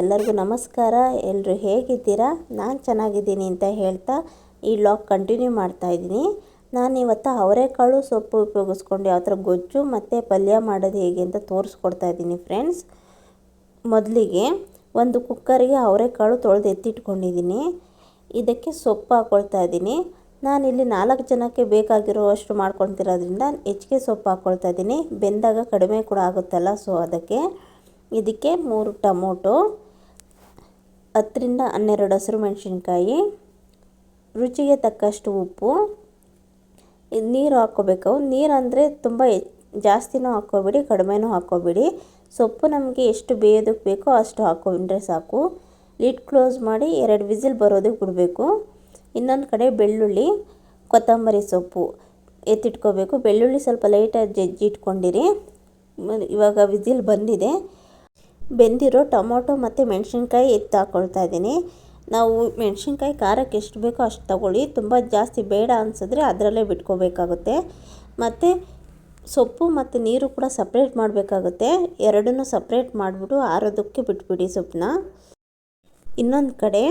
ಎಲ್ಲರಿಗೂ ನಮಸ್ಕಾರ. ಎಲ್ಲರೂ ಹೇಗಿದ್ದೀರಾ? ನಾನು ಚೆನ್ನಾಗಿದ್ದೀನಿ ಅಂತ ಹೇಳ್ತಾ ಈ ಲಾಗ್ ಕಂಟಿನ್ಯೂ ಮಾಡ್ತಾ ಇದ್ದೀನಿ. ನಾನು ಇವತ್ತು ಅವರೆಕಾಳು ಸೊಪ್ಪು ಉಪಯೋಗಿಸ್ಕೊಂಡು ಯಾವ ಥರ ಗೊಜ್ಜು ಮತ್ತು ಪಲ್ಯ ಮಾಡೋದು ಹೇಗೆ ಅಂತ ತೋರಿಸ್ಕೊಡ್ತಾ ಇದ್ದೀನಿ ಫ್ರೆಂಡ್ಸ್ ಮೊದಲಿಗೆ ಒಂದು ಕುಕ್ಕರಿಗೆ ಅವರೆಕಾಳು ತೊಳೆದು ಎತ್ತಿಟ್ಕೊಂಡಿದ್ದೀನಿ. ಇದಕ್ಕೆ ಸೊಪ್ಪು ಹಾಕ್ಕೊಳ್ತಾ ಇದ್ದೀನಿ. ನಾನಿಲ್ಲಿ ನಾಲ್ಕು ಜನಕ್ಕೆ ಬೇಕಾಗಿರೋ ಅಷ್ಟು ಮಾಡ್ಕೊತಿರೋದ್ರಿಂದ ಹೆಚ್ಚಿಗೆ ಸೊಪ್ಪು ಹಾಕ್ಕೊಳ್ತಾ ಇದ್ದೀನಿ. ಬೆಂದಾಗ ಕಡಿಮೆ ಕೂಡ ಆಗುತ್ತಲ್ಲ ಸೊ ಅದಕ್ಕೆ ಇದಕ್ಕೆ ಮೂರು ಟೊಮೊಟೊ ಹತ್ತರಿಂದ ಹನ್ನೆರಡು ಹಸಿರು ಮೆಣಸಿನ್ಕಾಯಿ, ರುಚಿಗೆ ತಕ್ಕಷ್ಟು ಉಪ್ಪು ನೀರು ಹಾಕ್ಕೋಬೇಕು. ನೀರು ಅಂದರೆ ತುಂಬ ಜಾಸ್ತಿನೂ ಹಾಕ್ಕೋಬೇಡಿ, ಕಡಿಮೆನೂ ಹಾಕ್ಕೋಬೇಡಿ. ಸೊಪ್ಪು ನಮಗೆ ಎಷ್ಟು ಬೇಯೋದಕ್ಕೆ ಬೇಕೋ ಅಷ್ಟು ಹಾಕ್ಕೊಂಡ್ರೆ ಸಾಕು. ಲಿಡ್ ಕ್ಲೋಸ್ ಮಾಡಿ ಎರಡು ವಿಸಿಲ್ ಬರೋದಕ್ಕೆ ಬಿಡಬೇಕು. ಇನ್ನೊಂದು ಕಡೆ ಬೆಳ್ಳುಳ್ಳಿ, ಕೊತ್ತಂಬರಿ ಸೊಪ್ಪು ಎತ್ತಿಟ್ಕೋಬೇಕು. ಬೆಳ್ಳುಳ್ಳಿ ಸ್ವಲ್ಪ ಲೈಟಾಗಿ ಜಜ್ಜಿ ಇಟ್ಕೊಂಡಿರಿ ಇವಾಗ ವಿಸಿಲ್ ಬಂದಿದೆ. ಬೆಂದಿರೋ ಟೊಮೊಟೊ ಮತ್ತು ಮೆಣಸಿನ್ಕಾಯಿ ಎತ್ತು ಹಾಕ್ಕೊಳ್ತಾ ಇದ್ದೀನಿ. ನಾವು ಮೆಣಸಿನ್ಕಾಯಿ ಖಾರಕ್ಕೆ ಎಷ್ಟು ಬೇಕೋ ಅಷ್ಟು ತಗೊಳ್ಳಿ. ತುಂಬ ಜಾಸ್ತಿ ಬೇಡ ಅನಿಸಿದ್ರೆ ಅದರಲ್ಲೇ ಬಿಟ್ಕೋಬೇಕಾಗುತ್ತೆ. ಮತ್ತು ಸೊಪ್ಪು ಮತ್ತು ನೀರು ಕೂಡ ಸಪ್ರೇಟ್ ಮಾಡಬೇಕಾಗುತ್ತೆ. ಎರಡನ್ನೂ ಸಪ್ರೇಟ್ ಮಾಡಿಬಿಟ್ಟು ಆರೋದಕ್ಕೆ ಬಿಟ್ಬಿಡಿ ಸೊಪ್ಪನ್ನ. ಇನ್ನೊಂದು ಕಡೆ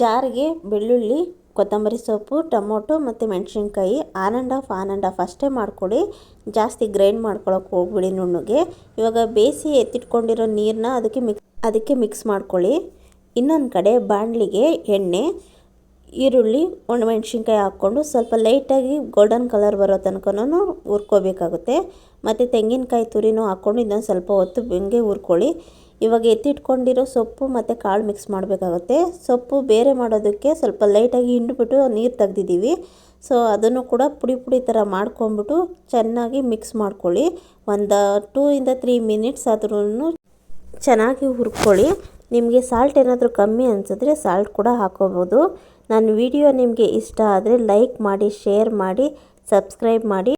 ಜಾರಿಗೆ ಬೆಳ್ಳುಳ್ಳಿ ಕೊತ್ತಂಬರಿ ಸೊಪ್ಪು, ಟೊಮೊಟೊ ಮತ್ತು ಮೆಣಸಿನ್ಕಾಯಿ on and off on and off ಅಷ್ಟೇ ಮಾಡ್ಕೊಳ್ಳಿ. ಜಾಸ್ತಿ ಗ್ರೈಂಡ್ ಮಾಡ್ಕೊಳಕ್ಕೆ ಹೋಗ್ಬಿಡಿ ನುಣ್ಣಗೆ. ಇವಾಗ ಬೇಯಿಸಿ ಎತ್ತಿಟ್ಕೊಂಡಿರೋ ನೀರನ್ನ ಅದಕ್ಕೆ ಮಿಕ್ಸ್ ಅದಕ್ಕೆ ಮಿಕ್ಸ್ ಮಾಡ್ಕೊಳ್ಳಿ. ಇನ್ನೊಂದು ಕಡೆ ಬಾಣಲಿಗೆ ಎಣ್ಣೆ ಈರುಳ್ಳಿ ಒಣಮೆಣ್ಸಿನ್ಕಾಯಿ ಹಾಕ್ಕೊಂಡು ಸ್ವಲ್ಪ ಲೈಟಾಗಿ ಗೋಲ್ಡನ್ ಕಲರ್ ಬರೋ ತನಕನೂ ಹುರ್ಕೋಬೇಕಾಗುತ್ತೆ. ಮತ್ತು ತೆಂಗಿನಕಾಯಿ ತುರಿನೂ ಹಾಕ್ಕೊಂಡು ಇನ್ನೊಂದು ಸ್ವಲ್ಪ ಹೊತ್ತು ಬೆಂಗೆ ಹುರ್ಕೊಳ್ಳಿ. ಇವಾಗ ಎತ್ತಿಟ್ಕೊಂಡಿರೋ ಸೊಪ್ಪು ಮತ್ತು ಕಾಳು ಮಿಕ್ಸ್ ಮಾಡಬೇಕಾಗುತ್ತೆ. ಸೊಪ್ಪು ಬೇರೆ ಮಾಡೋದಕ್ಕೆ ಸ್ವಲ್ಪ ಲೈಟಾಗಿ ಹಿಂಡ್ಬಿಟ್ಟು ನೀರು ತೆಗ್ದಿದ್ದೀವಿ. ಸೊ ಅದನ್ನು ಕೂಡ ಪುಡಿ ಪುಡಿ ಥರ ಮಾಡ್ಕೊಂಬಿಟ್ಟು ಚೆನ್ನಾಗಿ ಮಿಕ್ಸ್ ಮಾಡ್ಕೊಳ್ಳಿ. ಒಂದು ಟೂ ಇಂದ ತ್ರೀ ಮಿನಿಟ್ಸ್ ಆದ್ರೂ ಚೆನ್ನಾಗಿ ಹುರ್ಕೊಳ್ಳಿ. ನಿಮಗೆ ಸಾಲ್ಟ್ ಏನಾದರೂ ಕಮ್ಮಿ ಅನಿಸಿದ್ರೆ ಸಾಲ್ಟ್ ಕೂಡ ಹಾಕೋಬೋದು. ನನ್ನ ವಿಡಿಯೋ ನಿಮಗೆ ಇಷ್ಟ ಆದರೆ ಲೈಕ್ ಮಾಡಿ ಶೇರ್ ಮಾಡಿ ಸಬ್ಸ್ಕ್ರೈಬ್ ಮಾಡಿ.